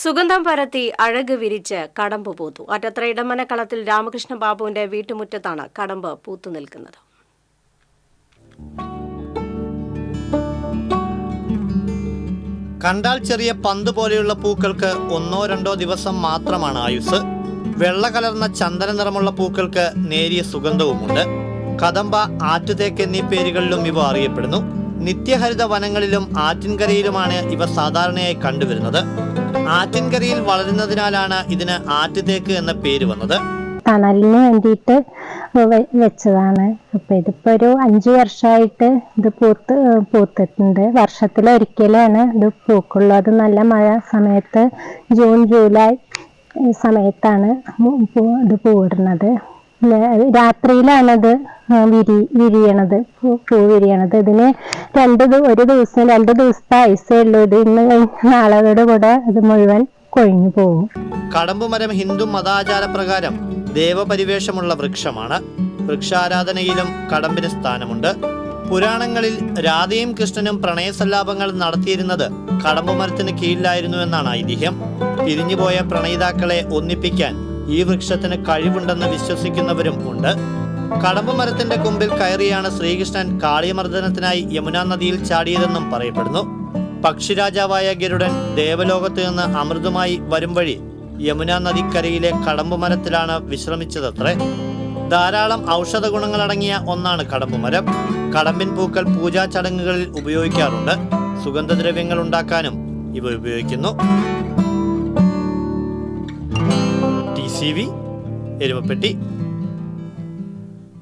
സുഗന്ധം പരത്തി അഴക് വിരിച്ച് കടമ്പ് പൂത്തു. അറ്റത്ര ഇടമനക്കളത്തിൽ രാമകൃഷ്ണ ബാബുവിന്റെ വീട്ടുമുറ്റത്താണ് കടമ്പ് പൂത്തു നിൽക്കുന്നത്. കണ്ടാൽ ചെറിയ പന്ത് പോലെയുള്ള പൂക്കൾക്ക് ഒന്നോ രണ്ടോ ദിവസം മാത്രമാണ് ആയുസ് വെള്ള കലർന്ന ചന്ദന നിറമുള്ള പൂക്കൾക്ക് നേരിയ സുഗന്ധവുമുണ്ട്. കദംബ ആറ്റുതേക്ക് എന്നീ പേരുകളിലും ഇവ അറിയപ്പെടുന്നു. നിത്യഹരിത വനങ്ങളിലും ആറ്റിൻകരയിലുമാണ് ഇവ സാധാരണയായി കണ്ടുവരുന്നത്. ആറ്റിൻകരയിൽ വളരുന്നതിനാലാണ് ഇതിന് ആറ്റുതേക്ക് എന്ന പേര് വന്നത്. തണലിന് വേണ്ടിയിട്ട് വെച്ചതാണ്. അപ്പൊ ഇതിപ്പോ ഒരു അഞ്ചു വർഷമായിട്ട് ഇത് പൂത്ത് പൂത്തിട്ടുണ്ട്. വർഷത്തിൽ ഒരിക്കലാണ് ഇത് പൂക്കുള്ളൂ. അത് നല്ല മഴ സമയത്ത് ജൂൺ ജൂലൈ സമയത്താണ് ഇത് പൂവിടുന്നത്. രാത്രിയിലാണത് വിരി വിരിയണത് പൂ വിരിയണത്. ഇതിന് രണ്ട് ഒരു ദിവസം രണ്ട് ദിവസത്തെ ആയുസേ ഉള്ളൂ. ഇത് ഇന്ന് നാളകളുടെ കൂടെ ഇത് മുഴുവൻ കൊഴിഞ്ഞു പോകും. കടമ്പുമരം ഹിന്ദു മതാചാര പ്രകാരം ദേവപരിവേഷമുള്ള വൃക്ഷമാണ്. വൃക്ഷാരാധനയിലും കടമ്പിന് സ്ഥാനമുണ്ട്. പുരാണങ്ങളിൽ രാധയും കൃഷ്ണനും പ്രണയസല്ലാപങ്ങൾ നടത്തിയിരുന്നത് കടമ്പുമരത്തിന് കീഴിലായിരുന്നു എന്നാണ് ഐതിഹ്യം. പിരിഞ്ഞുപോയ പ്രണയിതാക്കളെ ഒന്നിപ്പിക്കാൻ ഈ വൃക്ഷത്തിന് കഴിവുണ്ടെന്ന് വിശ്വസിക്കുന്നവരും ഉണ്ട്. കടമ്പ മരത്തിന്റെ കൊമ്പിൽ കയറിയാണ് ശ്രീകൃഷ്ണൻ കാളിയമർദ്ദനത്തിനായി യമുനാ നദിയിൽ ചാടിയതെന്നും പറയപ്പെടുന്നു. പക്ഷിരാജാവായ ഗരുഡൻ ദേവലോകത്ത് നിന്ന് അമൃതമായി വരും വഴി യമുനാ നദിക്കരയിലെ കടമ്പുമരത്തിലാണ് വിശ്രമിച്ചതത്രേ. ധാരാളം ഔഷധ ഗുണങ്ങളടങ്ങിയ ഒന്നാണ് കടമ്പുമരം. കടമ്പിൻ പൂക്കൾ പൂജാ ചടങ്ങുകളിൽ ഉപയോഗിക്കാറുണ്ട്. സുഗന്ധദ്രവ്യങ്ങൾ ഉണ്ടാക്കാനും ഇവ ഉപയോഗിക്കുന്നു. C V Erumapetty